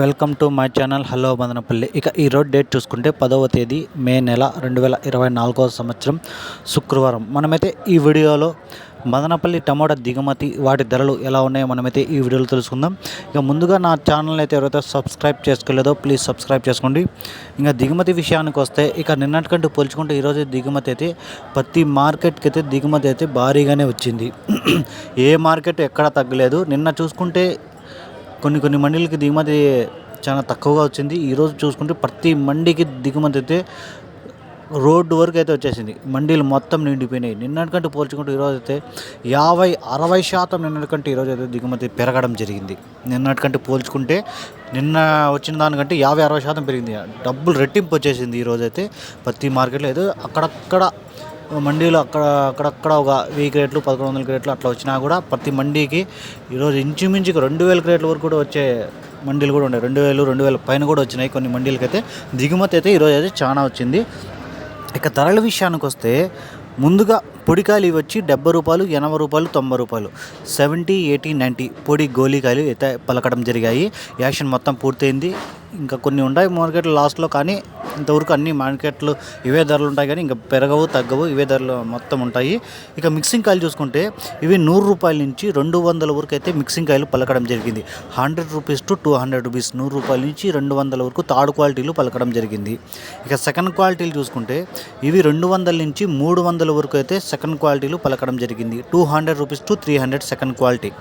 Welcome to my channel. Hello Madanapalle. ఇక ఈ రోజు డేట్ చూసుకుంటే పదవ తేదీ మే నెల రెండు వేల ఇరవై నాలుగవ సంవత్సరం శుక్రవారం. మనమైతే ఈ వీడియోలో మదనపల్లి టమోటా దిగుమతి వాటి ధరలు ఎలా ఉన్నాయో మనమైతే ఈ వీడియోలో తెలుసుకుందాం. ఇక ముందుగా నా ఛానల్ అయితే ఎవరైతే సబ్స్క్రైబ్ చేసుకోలేదో ప్లీజ్ సబ్స్క్రైబ్ చేసుకోండి. ఇంకా దిగుమతి విషయానికి వస్తే ఇక నిన్నటికంటే పోల్చుకుంటే ఈరోజు దిగుమతి అయితే ప్రతి మార్కెట్కి అయితే దిగుమతి అయితే భారీగానే వచ్చింది. ఏ మార్కెట్ ఎక్కడ తగ్గలేదు. నిన్న చూసుకుంటే కొన్ని కొన్ని మండీలకి దిగుమతి చాలా తక్కువగా వచ్చింది. ఈరోజు చూసుకుంటే ప్రతి మండీకి దిగుమతి అయితే రోడ్డు వరకు అయితే వచ్చేసింది. మండీలు మొత్తం నిండిపోయినాయి. నిన్నటికంటే పోల్చుకుంటే ఈరోజు అయితే యాభై అరవై శాతం నిన్నటికంటే ఈరోజు అయితే దిగుమతి పెరగడం జరిగింది. నిన్నటికంటే పోల్చుకుంటే నిన్న వచ్చిన దానికంటే యాభై అరవై శాతం పెరిగింది. డబ్బులు రెట్టింపు వచ్చేసింది ఈరోజు అయితే ప్రతి మార్కెట్లో. ఏదో అక్కడక్కడ మండీలో అక్కడ అక్కడక్కడ ఒక వెయ్యి క్రేట్లు పదకొండు వందల క్రేట్లు అట్లా వచ్చినా కూడా ప్రతి మండీకి ఈరోజు ఇంచుమించుకు రెండు వేల క్రేట్ల వరకు కూడా వచ్చే మండీలు కూడా ఉన్నాయి. రెండు వేలు రెండు వేల పైన కూడా వచ్చినాయి కొన్ని మండీలకి అయితే దిగుమతి అయితే ఈరోజు అయితే చాలా వచ్చింది. ఇక ధరల విషయానికి వస్తే ముందుగా పొడికాయలు ఇవి వచ్చి డెబ్బై రూపాయలు ఎనభై రూపాయలు తొంభై రూపాయలు. సెవెంటీ ఎయిటీ నైంటీ పొడి గోళీకాయలు అయితే పలకడం జరిగాయి. యాక్షన్ మొత్తం పూర్తయింది. ఇంకా కొన్ని ఉన్నాయి మార్కెట్లు లాస్ట్లో కానీ ఇంతవరకు అన్ని మార్కెట్లు ఇవే ధరలు ఉంటాయి కానీ ఇంకా పెరగవు తగ్గవు ఇవే ధరలు మొత్తం ఉంటాయి. ఇక మిక్సింగ్ కాయలు చూసుకుంటే ఇవి నూరు రూపాయల నుంచి రెండు వందల వరకు అయితే మిక్సింగ్ కాయలు పలకడం జరిగింది. Hundred rupees to two hundred rupees నూరు రూపాయల నుంచి రెండు వందల వరకు థర్డ్ క్వాలిటీలు పలకడం జరిగింది. ఇక సెకండ్ క్వాలిటీలు చూసుకుంటే ఇవి రెండు వందల నుంచి మూడు వందల వరకు అయితే సెకండ్ క్వాలిటీలు పలకడం జరిగింది. Two hundred rupees to three hundred second quality.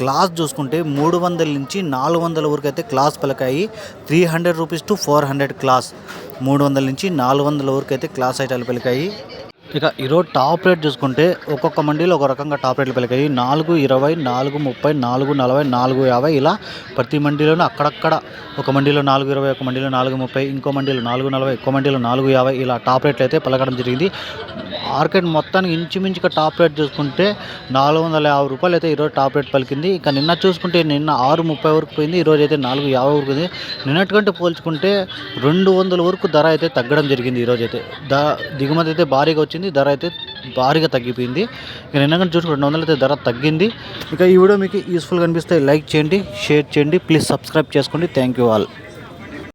Class చూసుకుంటే మూడు వందల నుంచి నాలుగు వందల వరకు అయితే class పలకాయి. Three hundred rupees to four hundred class. మూడు వందల నుంచి నాలుగు వందల వరకు అయితే క్లాస్ ఐటాలు పలికాయి. ఇక ఈరోజు టాప్ రేట్ చూసుకుంటే ఒక్కొక్క మండీలో ఒక రకంగా టాప్ రేట్లు పెరిగాయి నాలుగు ఇరవై నాలుగు ముప్పై నాలుగు నలభై నాలుగు యాభై ఇలా ప్రతి మండీలోనూ అక్కడక్కడ ఒక మండీలో నాలుగు ఇరవై ఒక మండీలో నాలుగు ముప్పై ఇంకో మండీలో నాలుగు నలభై ఇంకో మండీలో నాలుగు యాభై ఇలా టాప్ రేట్లు అయితే పలకడం జరిగింది. మార్కెట్ మొత్తానికి ఇంచుమించుగా టాప్ రేట్ చూసుకుంటే నాలుగు వందల యాభై రూపాయలు అయితే ఈరోజు టాప్ రేట్ పలికింది. ఇక నిన్న చూసుకుంటే నిన్న ఆరు ముప్పై వరకు పోయింది ఈరోజు అయితే నాలుగు యాభై వరకు ఉంది నిన్నటికంటే పోల్చుకుంటే రెండు వందల వరకు ధర అయితే తగ్గడం జరిగింది ఈరోజు అయితే. ద దిగుమతి అయితే భారీగా వచ్చింది ధర అయితే భారీగా తగ్గిపోయింది. ఇక నిన్నకంటే చూసుకుంటే రెండు వందలు అయితే ధర తగ్గింది. ఇక ఈ వీడియో మీకు యూస్ఫుల్గా అనిపిస్తే లైక్ చేయండి షేర్ చేయండి ప్లీజ్ సబ్స్క్రైబ్ చేసుకోండి. Thank you all.